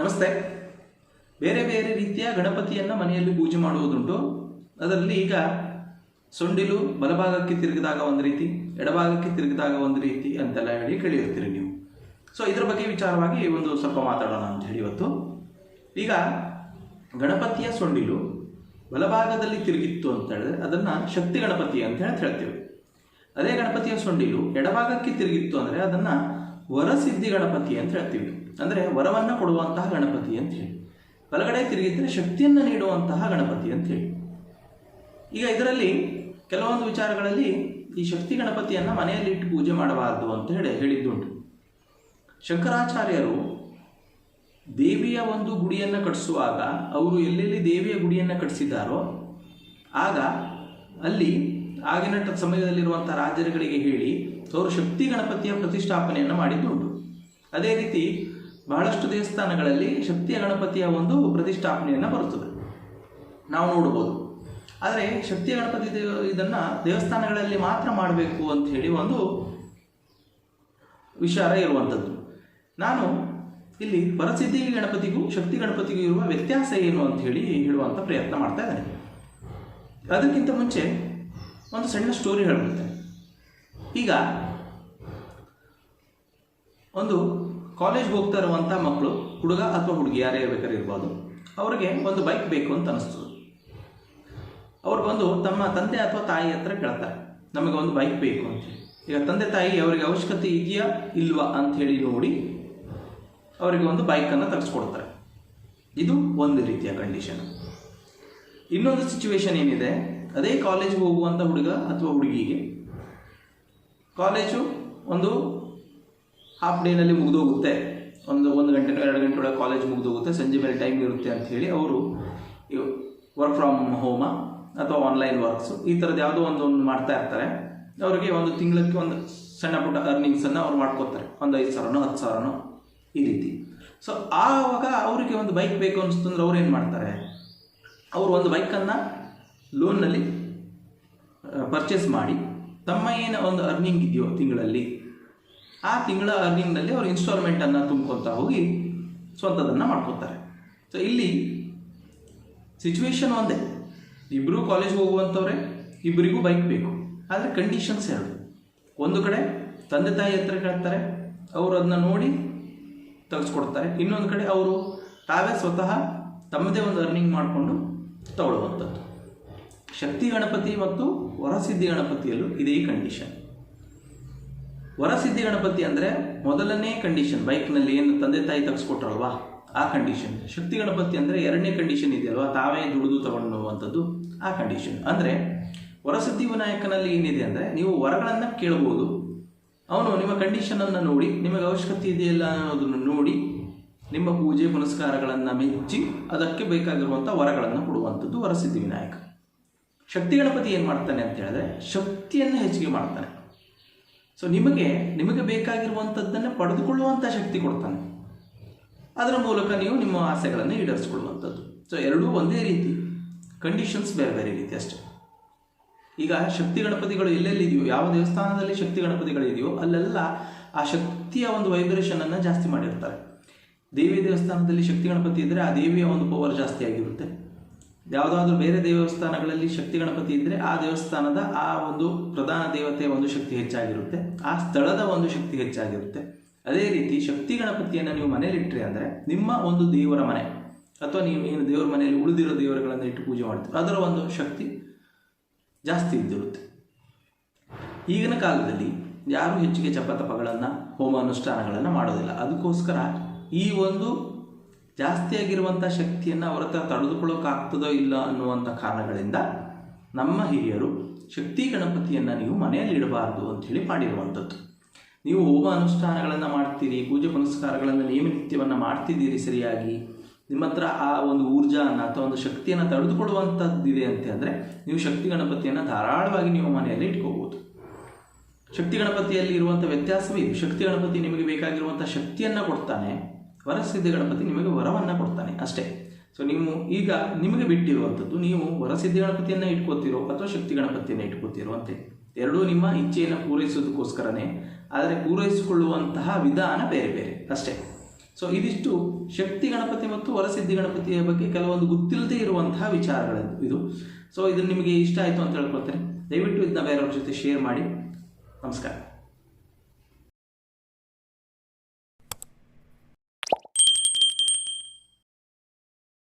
ನಮಸ್ತೆ. ಬೇರೆ ಬೇರೆ ರೀತಿಯ ಗಣಪತಿಯನ್ನು ಮನೆಯಲ್ಲಿ ಪೂಜೆ ಮಾಡುವುದುಂಟು. ಅದರಲ್ಲಿ ಈಗ ಸೊಂಡಿಲು ಬಲಭಾಗಕ್ಕೆ ತಿರುಗಿದಾಗ ಒಂದು ರೀತಿ, ಎಡಭಾಗಕ್ಕೆ ತಿರುಗಿದಾಗ ಒಂದು ರೀತಿ ಅಂತೆಲ್ಲ ಹೇಳಿ ಕೇಳಿರ್ತೀರಿ ನೀವು. ಸೊ ಇದರ ಬಗ್ಗೆ ವಿಚಾರವಾಗಿ ಒಂದು ಸ್ವಲ್ಪ ಮಾತಾಡೋಣ ಅಂತ ಹೇಳಿ ಇವತ್ತು. ಈಗ ಗಣಪತಿಯ ಸೊಂಡಿಲು ಬಲಭಾಗದಲ್ಲಿ ತಿರುಗಿತ್ತು ಅಂತ ಹೇಳಿದ್ರೆ ಅದನ್ನು ಶಕ್ತಿ ಗಣಪತಿ ಅಂತ ಹೇಳಿ ಹೇಳ್ತೇವೆ. ಅದೇ ಗಣಪತಿಯ ಸೊಂಡಿಲು ಎಡಭಾಗಕ್ಕೆ ತಿರುಗಿತ್ತು ಅಂದರೆ ಅದನ್ನು ವರಸಿದ್ಧಿ ಗಣಪತಿ ಅಂತ ಹೇಳ್ತೀವಿ. ಅಂದರೆ ವರವನ್ನು ಕೊಡುವಂತಹ ಗಣಪತಿ ಅಂತ ಹೇಳಿ. ಬಲಗಡೆ ತಿರುಗಿದ್ರೆ ಶಕ್ತಿಯನ್ನು ನೀಡುವಂತಹ ಗಣಪತಿ ಅಂತ ಹೇಳಿ. ಈಗ ಇದರಲ್ಲಿ ಕೆಲವೊಂದು ವಿಚಾರಗಳಲ್ಲಿ ಈ ಶಕ್ತಿ ಗಣಪತಿಯನ್ನು ಮನೆಯಲ್ಲಿ ಇಟ್ಟು ಪೂಜೆ ಮಾಡಬಾರದು ಅಂತ ಹೇಳಿ ಹೇಳಿದ್ದುಂಟು. ಶಂಕರಾಚಾರ್ಯರು ದೇವಿಯ ಒಂದು ಗುಡಿಯನ್ನು ಕಟ್ಟಿಸುವಾಗ ಅವರು ಎಲ್ಲೆಲ್ಲಿ ದೇವಿಯ ಗುಡಿಯನ್ನು ಕಟ್ಟಿಸಿದ್ದಾರೋ ಆಗ ಅಲ್ಲಿ ಆಗಿನ ಸಮಯದಲ್ಲಿರುವಂಥ ರಾಜರುಗಳಿಗೆ ಹೇಳಿ ಅವರು ಶಕ್ತಿ ಗಣಪತಿಯ ಪ್ರತಿಷ್ಠಾಪನೆಯನ್ನು ಮಾಡಿದ್ದುಂಟು. ಅದೇ ರೀತಿ ಬಹಳಷ್ಟು ದೇವಸ್ಥಾನಗಳಲ್ಲಿ ಶಕ್ತಿಯ ಗಣಪತಿಯ ಒಂದು ಪ್ರತಿಷ್ಠಾಪನೆಯನ್ನು ಬರುತ್ತದೆ. ನಾವು ನೋಡ್ಬೋದು. ಆದರೆ ಶಕ್ತಿಯ ಗಣಪತಿ ದೇವ ಇದನ್ನು ದೇವಸ್ಥಾನಗಳಲ್ಲಿ ಮಾತ್ರ ಮಾಡಬೇಕು ಅಂತ ಹೇಳಿ ಒಂದು ವಿಚಾರ ಇರುವಂಥದ್ದು. ನಾನು ಇಲ್ಲಿ ಪರಸಿದ್ಧಿ ಗಣಪತಿಗೂ ಶಕ್ತಿ ಗಣಪತಿಗೂ ಇರುವ ವ್ಯತ್ಯಾಸ ಏನು ಅಂತ ಹೇಳಿ ಹೇಳುವಂಥ ಪ್ರಯತ್ನ ಮಾಡ್ತಾ ಅದಕ್ಕಿಂತ ಮುಂಚೆ ಒಂದು ಸಣ್ಣ ಸ್ಟೋರಿ ಹೇಳ್ಬಿಡ್ತೇನೆ. ಈಗ ಒಂದು ಕಾಲೇಜ್ಗೆ ಹೋಗ್ತಾ ಇರುವಂಥ ಮಕ್ಕಳು ಹುಡುಗ ಅಥವಾ ಹುಡುಗಿ ಯಾರೇ ಬೇಕಾದ್ರೆ ಇರ್ಬೋದು, ಅವರಿಗೆ ಒಂದು ಬೈಕ್ ಬೇಕು ಅಂತ ಅನಿಸ್ತದೆ. ಅವ್ರು ಬಂದು ತಮ್ಮ ತಂದೆ ಅಥವಾ ತಾಯಿ ಹತ್ರ ಕೇಳ್ತಾರೆ, ನಮಗೆ ಒಂದು ಬೈಕ್ ಬೇಕು ಅಂತೇಳಿ ಈಗ ತಂದೆ ತಾಯಿ ಅವರಿಗೆ ಅವಶ್ಯಕತೆ ಇದೆಯಾ, ಇಲ್ವಾ ಅಂತ ಹೇಳಿ ನೋಡಿ, ಅವರಿಗೆ ಒಂದು ಬೈಕನ್ನು ತರಿಸ್ಕೊಡ್ತಾರೆ. ಇದು ಒಂದು ರೀತಿಯ ಕಂಡೀಷನ್ ಇನ್ನೊಂದು ಸಿಚುವೇಶನ್ ಏನಿದೆ, ಅದೇ ಕಾಲೇಜ್ಗೆ ಹೋಗುವಂಥ ಹುಡುಗ ಅಥವಾ ಹುಡುಗಿಗೆ ಕಾಲೇಜು ಒಂದು ಹಾಫ್ ಡೇನಲ್ಲಿ ಮುಗಿದೋಗುತ್ತೆ. ಒಂದು ಒಂದು ಗಂಟೆ, ಎರಡು ಗಂಟೆ ಒಳಗೆ ಕಾಲೇಜ್ ಮುಗಿದೋಗುತ್ತೆ. ಸಂಜೆ ಮೇಲೆ ಟೈಮ್ ಇರುತ್ತೆ ಅಂತ ಹೇಳಿ ಅವರು ವರ್ಕ್ ಫ್ರಮ್ ಹೋಮ ಅಥವಾ ಆನ್ಲೈನ್ ವರ್ಕ್ಸು ಈ ಥರದ್ದು ಯಾವುದೋ ಒಂದು ಒಂದು ಮಾಡ್ತಾ ಇರ್ತಾರೆ. ಅವರಿಗೆ ಒಂದು ತಿಂಗಳಕ್ಕೆ ಒಂದು ಸಣ್ಣ ಪುಟ್ಟ ಅರ್ನಿಂಗ್ಸನ್ನು ಅವ್ರು ಮಾಡ್ಕೋತಾರೆ. ಒಂದು ಐದು ಸಾವಿರನೋ, ಹತ್ತು ಸಾವಿರನೋ ಈ ರೀತಿ. ಸೊ ಆವಾಗ ಅವರಿಗೆ ಒಂದು ಬೈಕ್ ಬೇಕು ಅನಿಸ್ತಂದ್ರೆ ಅವ್ರು ಏನು ಮಾಡ್ತಾರೆ? ಅವರು ಒಂದು ಬೈಕನ್ನು ಲೋನ್ನಲ್ಲಿ ಪರ್ಚೇಸ್ ಮಾಡಿ ತಮ್ಮ ಏನು ಒಂದು ಅರ್ನಿಂಗ್ ಇದೆಯೋ ತಿಂಗಳಲ್ಲಿ ಆ ತಿಂಗಳ ಅರ್ನಿಂಗ್ನಲ್ಲಿ ಅವರು ಇನ್ಸ್ಟಾಲ್ಮೆಂಟನ್ನು ತುಂಬ್ಕೊತಾ ಹೋಗಿ ಸ್ವಂತದನ್ನು ಮಾಡ್ಕೋತಾರೆ. ಸೊ ಇಲ್ಲಿ ಸಿಚುವೇಶನ್ ಒಂದೇ. ಇಬ್ಬರೂ ಕಾಲೇಜ್ಗೆ ಹೋಗುವಂಥವ್ರೆ ಇಬ್ಬರಿಗೂ ಬೈಕ್ ಬೇಕು. ಆದರೆ ಕಂಡೀಷನ್ಸ್ ಎರಡು. ಒಂದು ಕಡೆ ತಂದೆ ತಾಯಿ ಹತ್ರ ಕೇಳ್ತಾರೆ, ಅವರು ಅದನ್ನ ನೋಡಿ ತೆಗೆಸ್ಕೊಡ್ತಾರೆ. ಇನ್ನೊಂದು ಕಡೆ ಅವರು ತಾವೇ ಸ್ವತಃ ತಮ್ಮದೇ ಒಂದು ಅರ್ನಿಂಗ್ ಮಾಡಿಕೊಂಡು ತಗೊಳ್ಳುವಂಥದ್ದು ಶಕ್ತಿ ಗಣಪತಿ ಮತ್ತು ವರಸಿದ್ಧಿ ಗಣಪತಿಯಲ್ಲೂ ಇದೇ ಕಂಡೀಷನ್ ವರಸಿದ್ಧಿ ಗಣಪತಿ ಅಂದರೆ ಮೊದಲನೇ ಕಂಡೀಷನ್ ಬೈಕ್ನಲ್ಲಿ ಏನು ತಂದೆ ತಾಯಿ ತೆಗೆಸ್ಕೊಟ್ರಲ್ವಾ? ಆ ಕಂಡೀಷನ್ ಶಕ್ತಿ ಗಣಪತಿ ಅಂದರೆ ಎರಡನೇ ಕಂಡೀಷನ್ ಇದೆಯಲ್ವಾ? ತಾವೇ ದುಡಿದು ತಗೊಂಡುವಂಥದ್ದು ಆ ಕಂಡೀಷನ್ ಅಂದರೆ ವರಸಿದ್ಧಿ ವಿನಾಯಕನಲ್ಲಿ ಏನಿದೆ ಅಂದರೆ ನೀವು ವರಗಳನ್ನು ಕೇಳ್ಬೋದು. ಅವನು ನಿಮ್ಮ ಕಂಡೀಷನನ್ನು ನೋಡಿ, ನಿಮಗೆ ಅವಶ್ಯಕತೆ ಇದೆಯಲ್ಲ ಅನ್ನೋದನ್ನು ನೋಡಿ, ನಿಮ್ಮ ಪೂಜೆ ಪುನಸ್ಕಾರಗಳನ್ನು ಮೆಚ್ಚಿ ಅದಕ್ಕೆ ಬೇಕಾಗಿರುವಂಥ ವರಗಳನ್ನು ಕೊಡುವಂಥದ್ದು ವರಸಿದ್ಧಿ ವಿನಾಯಕ. ಶಕ್ತಿ ಗಣಪತಿ ಏನು ಮಾಡ್ತಾನೆ ಅಂತ ಹೇಳಿದ್ರೆ ಶಕ್ತಿಯನ್ನು ಹೆಚ್ಚಿಗೆ ಮಾಡ್ತಾನೆ. ಸೊ ನಿಮಗೆ ನಿಮಗೆ ಬೇಕಾಗಿರುವಂಥದ್ದನ್ನು ಪಡೆದುಕೊಳ್ಳುವಂಥ ಶಕ್ತಿ ಕೊಡ್ತಾನೆ. ಅದರ ಮೂಲಕ ನೀವು ನಿಮ್ಮ ಆಸೆಗಳನ್ನು ಈಡೇರಿಸ್ಕೊಳ್ಳುವಂಥದ್ದು. ಸೊ ಎರಡೂ ಒಂದೇ ರೀತಿ. ಕಂಡೀಷನ್ಸ್ ಬೇರೆ ಬೇರೆ ರೀತಿ ಅಷ್ಟೇ. ಈಗ ಶಕ್ತಿ ಗಣಪತಿಗಳು ಎಲ್ಲೆಲ್ಲಿದೆಯೋ ಯಾವ ದೇವಸ್ಥಾನದಲ್ಲಿ ಶಕ್ತಿ ಗಣಪತಿಗಳಿದೆಯೋ ಅಲ್ಲೆಲ್ಲ ಆ ಶಕ್ತಿಯ ಒಂದು ವೈಬ್ರೇಷನ್ ಅನ್ನು ಜಾಸ್ತಿ ಮಾಡಿರ್ತಾರೆ. ದೇವಿ ದೇವಸ್ಥಾನದಲ್ಲಿ ಶಕ್ತಿ ಗಣಪತಿ ಇದ್ದರೆ ಆ ದೇವಿಯ ಒಂದು ಪವರ್ ಜಾಸ್ತಿ ಆಗಿರುತ್ತೆ. ಯಾವುದಾದ್ರೂ ಬೇರೆ ದೇವಸ್ಥಾನಗಳಲ್ಲಿ ಶಕ್ತಿ ಗಣಪತಿ ಇದ್ದರೆ ಆ ದೇವಸ್ಥಾನದ ಆ ಒಂದು ಪ್ರಧಾನ ದೇವತೆಯ ಒಂದು ಶಕ್ತಿ ಹೆಚ್ಚಾಗಿರುತ್ತೆ. ಆ ಸ್ಥಳದ ಒಂದು ಶಕ್ತಿ ಹೆಚ್ಚಾಗಿರುತ್ತೆ. ಅದೇ ರೀತಿ ಶಕ್ತಿ ಗಣಪತಿಯನ್ನು ನೀವು ಮನೇಲಿಟ್ಟರೆ ಅಂದರೆ ನಿಮ್ಮ ಒಂದು ದೇವರ ಮನೆ ಅಥವಾ ನೀವು ಏನು ದೇವರ ಮನೆಯಲ್ಲಿ ಉಳಿದಿರೋ ದೇವರುಗಳನ್ನು ಇಟ್ಟು ಪೂಜೆ ಮಾಡ್ತೀವಿ ಅದರ ಒಂದು ಶಕ್ತಿ ಜಾಸ್ತಿ ಇದ್ದಿರುತ್ತೆ. ಈಗಿನ ಕಾಲದಲ್ಲಿ ಯಾರು ಹೆಚ್ಚಿಗೆ ಚಪತಪಗಳನ್ನು ಹೋಮ ಅನುಷ್ಠಾನಗಳನ್ನು ಮಾಡೋದಿಲ್ಲ. ಅದಕ್ಕೋಸ್ಕರ ಈ ಒಂದು ಜಾಸ್ತಿಯಾಗಿರುವಂಥ ಶಕ್ತಿಯನ್ನು ಅವರ ಹತ್ರ ತಡೆದುಕೊಳ್ಳೋಕ್ಕಾಗ್ತದೋ ಇಲ್ಲ ಅನ್ನುವಂಥ ಕಾರಣಗಳಿಂದ ನಮ್ಮ ಹಿರಿಯರು ಶಕ್ತಿ ಗಣಪತಿಯನ್ನು ನೀವು ಮನೆಯಲ್ಲಿ ಇಡಬಾರ್ದು ಅಂಥೇಳಿ ಮಾಡಿರುವಂಥದ್ದು. ನೀವು ಹೋಮ ಅನುಷ್ಠಾನಗಳನ್ನು ಮಾಡ್ತೀರಿ, ಪೂಜೆ ಪುನಸ್ಕಾರಗಳನ್ನು ನಿಯಮನಿತ್ಯವನ್ನು ಮಾಡ್ತಿದ್ದೀರಿ ಸರಿಯಾಗಿ. ನಿಮ್ಮ ಹತ್ರ ಆ ಒಂದು ಊರ್ಜಾನ ಅಥವಾ ಒಂದು ಶಕ್ತಿಯನ್ನು ತಡೆದುಕೊಳ್ಳುವಂಥದ್ದಿದೆ ಅಂತಂದರೆ ನೀವು ಶಕ್ತಿ ಗಣಪತಿಯನ್ನು ಧಾರಾಳವಾಗಿ ನೀವು ಮನೆಯಲ್ಲಿ ಇಟ್ಕೋಬೋದು. ಶಕ್ತಿ ಗಣಪತಿಯಲ್ಲಿ ಇರುವಂಥ ವ್ಯತ್ಯಾಸವೇ ಇದು. ಶಕ್ತಿ ಗಣಪತಿ ನಿಮಗೆ ಬೇಕಾಗಿರುವಂಥ ಶಕ್ತಿಯನ್ನು ಕೊಡ್ತಾನೆ. ವರಸಿದ್ಧಿ ಗಣಪತಿ ನಿಮಗೆ ವರವನ್ನು ಕೊಡ್ತಾನೆ ಅಷ್ಟೇ. ಸೊ ನೀವು ಈಗ ನಿಮಗೆ ಬಿಟ್ಟಿರುವಂಥದ್ದು, ನೀವು ವರಸಿದ್ಧಿ ಗಣಪತಿಯನ್ನು ಇಟ್ಕೋತಿರೋ ಅಥವಾ ಶಕ್ತಿ ಗಣಪತಿಯನ್ನು ಇಟ್ಕೋತಿರೋ ಅಂತೆ. ಎರಡೂ ನಿಮ್ಮ ಇಚ್ಛೆಯನ್ನು ಪೂರೈಸೋದಕ್ಕೋಸ್ಕರನೇ ಆದರೆ ಪೂರೈಸಿಕೊಳ್ಳುವಂತಹ ವಿಧಾನ ಬೇರೆ ಬೇರೆ ಅಷ್ಟೇ. ಸೊ ಇದಿಷ್ಟು ಶಕ್ತಿ ಗಣಪತಿ ಮತ್ತು ವರಸಿದ್ಧಿ ಗಣಪತಿಯ ಬಗ್ಗೆ ಕೆಲವೊಂದು ಗೊತ್ತಿಲ್ಲದೆ ಇರುವಂತಹ ವಿಚಾರಗಳು ಇದು. ಸೊ ಇದು ನಿಮಗೆ ಇಷ್ಟ ಆಯಿತು ಅಂತ ಹೇಳ್ಕೊಳ್ತೇನೆ. ದಯವಿಟ್ಟು ಇದನ್ನ ಬೇರೆಯವ್ರ ಜೊತೆ ಶೇರ್ ಮಾಡಿ. ನಮಸ್ಕಾರ.